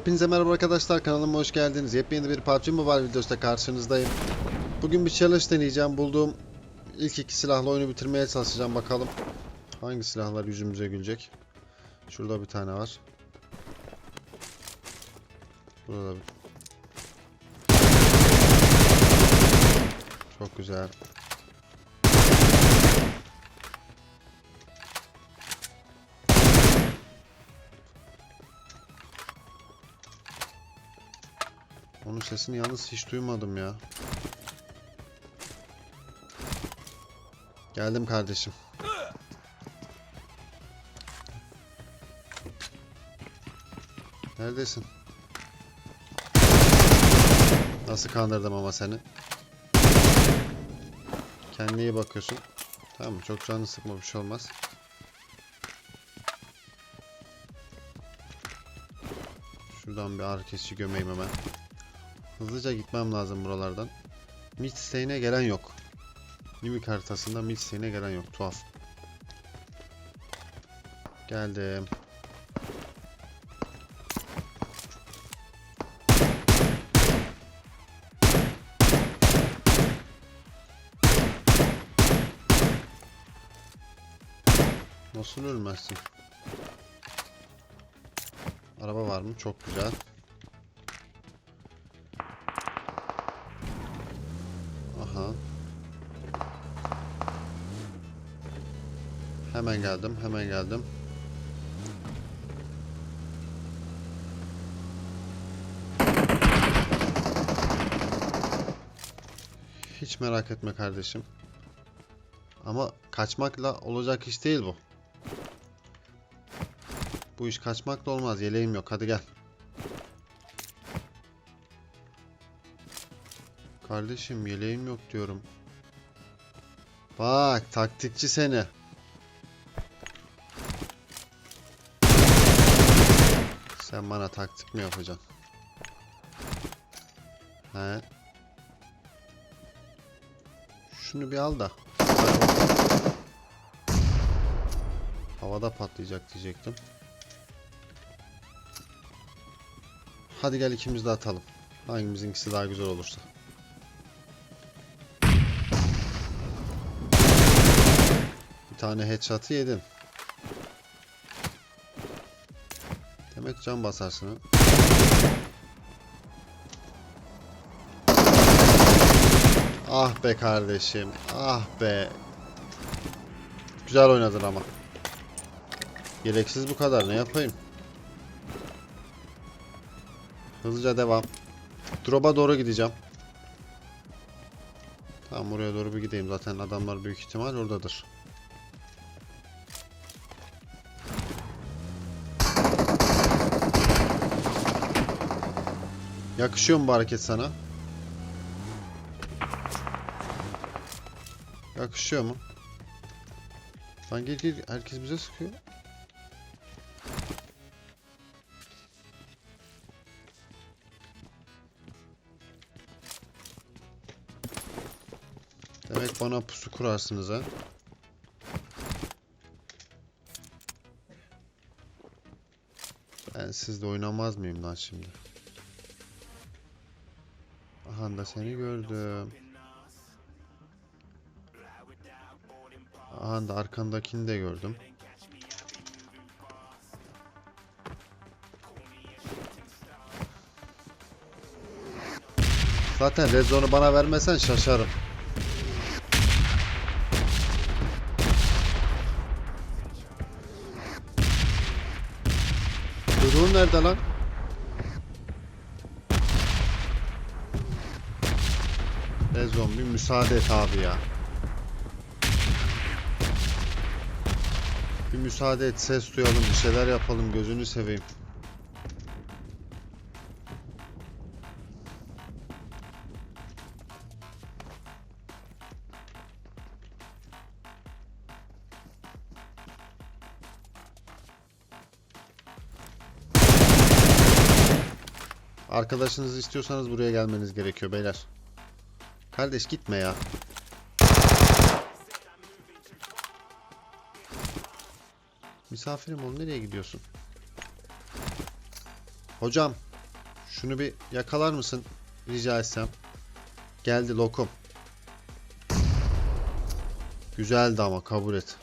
Hepinize merhaba arkadaşlar kanalıma hoş geldiniz. Yepyeni bir PUBG Mobile videosuyla karşınızdayım. Bugün bir challenge deneyeceğim. Bulduğum ilk iki silahla oyunu bitirmeye çalışacağım bakalım. Hangi silahlar yüzümüze gülecek. Şurada bir tane var. Burada bir. Çok güzel. Onun sesini yalnız hiç duymadım ya. Geldim kardeşim. Neredesin? Nasıl kandırdım ama seni? Kendine iyi bakıyorsun. Tamam çok canını sıkma bir şey olmaz. Şuradan bir ağrı gömeyim hemen. Hızlıca gitmem lazım buralardan. Mid isteğine gelen yok. Mimik haritasında mid isteğine gelen yok. Tuhaf. Geldim. Nasıl ölmezsin? Araba var mı? Çok güzel. Aha. Hemen geldim, hemen geldim. Hiç merak etme kardeşim. Ama kaçmakla olacak iş değil bu. Bu iş kaçmakla olmaz. Yeleğim yok. Hadi gel. Kardeşim yeleğim yok diyorum. Bak taktikçi seni. Sen bana taktik mi yapacaksın? He. Şunu bir al da. Havada patlayacak diyecektim. Hadi gel ikimiz de atalım. Hangimizinkisi daha güzel olursa. Tane headshot'ı yedin. Demek can basarsın ha. Ah be kardeşim. Ah be. Güzel oynadın ama. Gereksiz bu kadar. Ne yapayım? Hızlıca devam. Drop'a doğru gideceğim. Tamam oraya doğru bir gideyim. Zaten adamlar büyük ihtimal oradadır. Yakışıyor mu bu hareket sana? Yakışıyor mu? Lan gel gel herkes bize sıkıyor. Demek bana pusu kurarsınız ha. Ben sizle oynamaz mıyım lan şimdi? Aha da seni gördüm. Aha da arkandakini de gördüm. Zaten red zone'u bana vermesen şaşarım. Kuyruğun nerede lan? Rezon bir müsaade et abi ya. Bir müsaade et ses duyalım bir şeyler yapalım gözünü seveyim. Arkadaşınızı istiyorsanız buraya gelmeniz gerekiyor beyler. Kardeş gitme ya. Misafirim ol nereye gidiyorsun? Hocam Şunu bir yakalar mısın? Rica etsem. Geldi lokum. Güzeldi ama kabul et.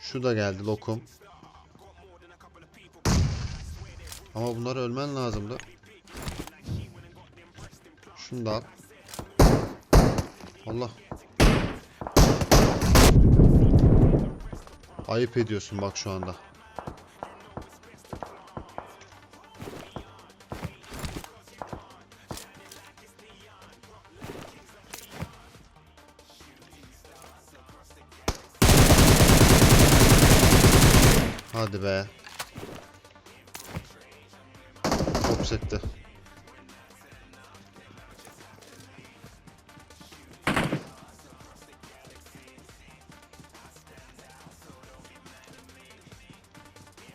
Şu da geldi lokum. Ama bunları ölmen lazımdı. Şunu da al. Allah. Ayıp ediyorsun bak şu anda. Hadi be. Top sekti.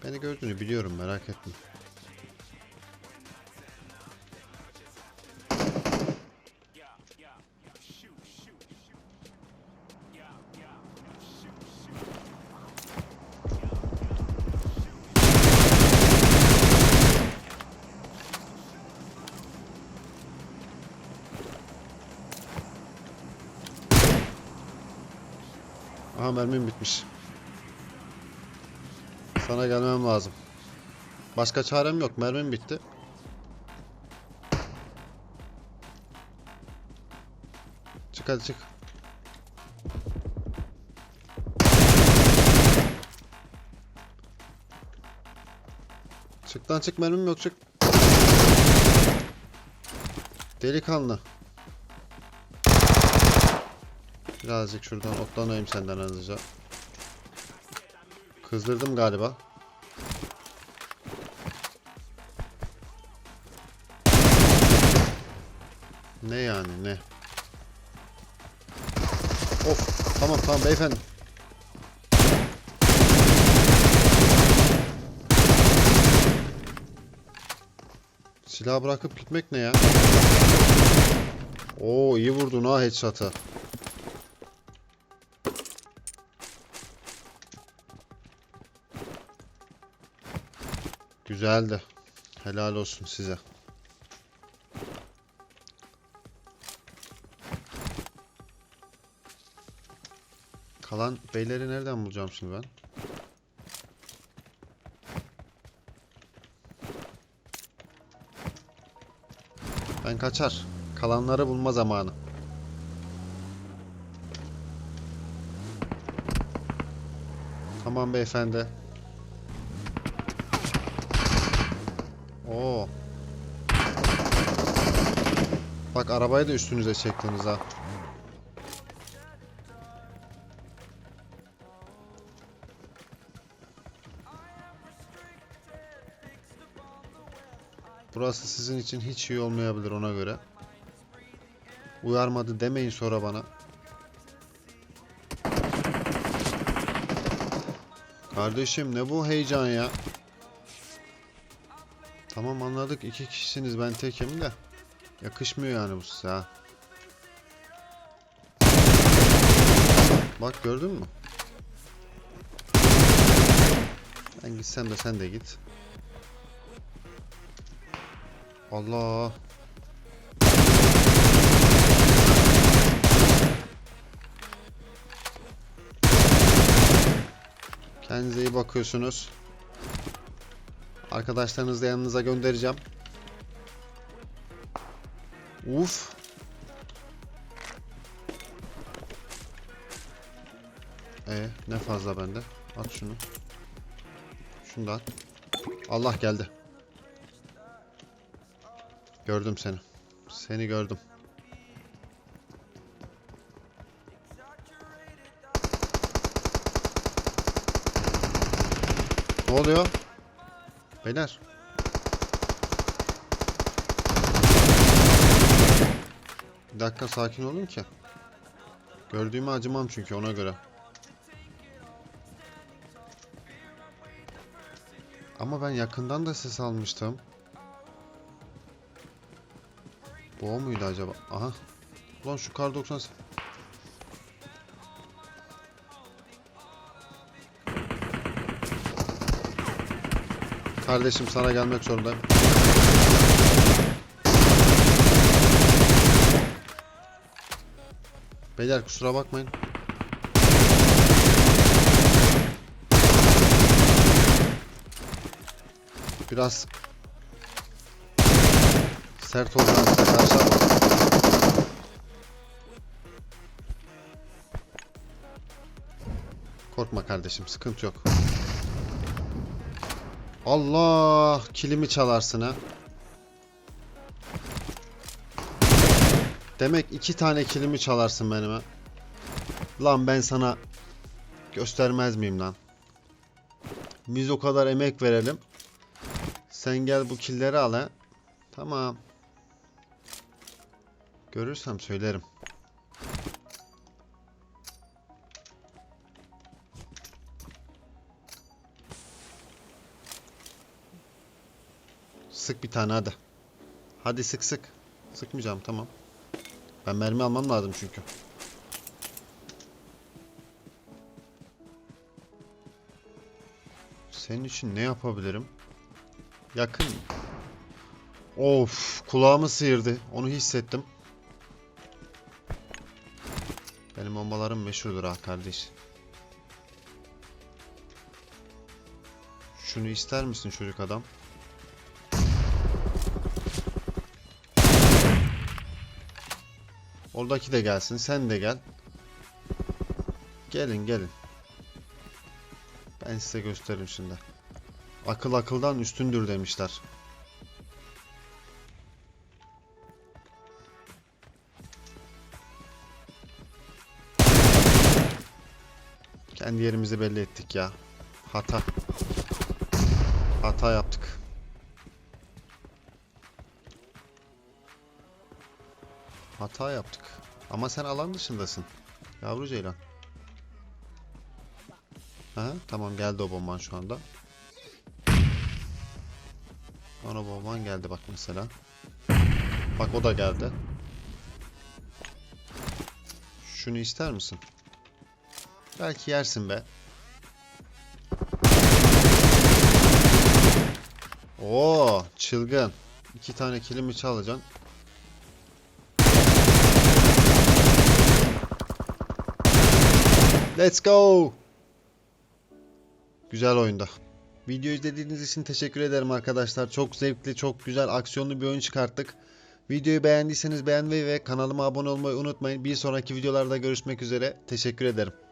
Beni gördüğünü biliyorum merak etme. Aha mermim bitmiş. Sana gelmem lazım. Başka çarem yok. Mermim bitti. Çık hadi çık. Çık lan çık mermim yok çık. Delikanlı. Birazcık şuradan otlanayım senden hızlıca. Kızdırdım galiba. Ne yani ne? Of tamam tamam beyefendi. Silah bırakıp gitmek ne ya? Oo iyi vurdun ha headshot'ı. Güzeldi. Helal olsun size. Kalan beyleri nereden bulacağım şimdi ben? Ben kaçar. Kalanları bulma zamanı. Tamam beyefendi. Oo. Bak arabayı da üstünüze çektiniz ha. Burası sizin için hiç iyi olmayabilir ona göre. Uyarmadı demeyin sonra bana. Kardeşim ne bu heyecan ya? Tamam anladık iki kişisiniz ben tekim de. Yakışmıyor yani bu size ha. Bak gördün mü? Ben gitsem de sen de git. Allah. Kendinize iyi bakıyorsunuz. Arkadaşlarınızı da yanınıza göndereceğim. Uf. E ne fazla bende. At şunu. Şunu da at. Allah geldi. Gördüm seni. Seni gördüm. Ne oluyor? Beyler. Bir dakika sakin olun ki. Gördüğümü acımam çünkü ona göre. Ama ben yakından da ses almıştım. Bu o muydu acaba? Aha. Ulan şu kar 90 Kardeşim sana gelmek zorundayım. Beyler kusura bakmayın. Biraz sert oldu arkadaşlar. Korkma kardeşim sıkıntı yok. Allah, kilimi çalarsın ha. Demek iki tane kilimi çalarsın benim ha. Lan ben sana göstermez miyim lan? Biz o kadar emek verelim. Sen gel bu killeri al ha. Tamam. Görürsem söylerim. Sık bir tane hadi. Hadi sık sık. Sıkmayacağım tamam. Ben mermi almam lazım çünkü. Senin için ne yapabilirim? Yakın. Of, kulağımı sıyırdı. Onu hissettim. Benim bombalarım meşhurdur ha kardeş. Şunu ister misin çocuk adam? Oradaki de gelsin, sen de gel. Gelin gelin. Ben size gösteririm şimdi. Akıl akıldan üstündür demişler. Kendi yerimizi belli ettik ya. Hata. Hata yaptık. Hata yaptık. Ama sen alan dışındasın. Yavru ceylan. Aha, tamam geldi o bomban şu anda. Ona bomban geldi bak mesela. Bak o da geldi. Şunu ister misin? Belki yersin be. Oo, çılgın. İki tane kilimi çalacaksın. Let's go. Güzel oyunda. Video izlediğiniz için teşekkür ederim arkadaşlar. Çok zevkli, çok güzel, aksiyonlu bir oyun çıkarttık. Videoyu beğendiyseniz beğenmeyi ve kanalıma abone olmayı unutmayın. Bir sonraki videolarda görüşmek üzere. Teşekkür ederim.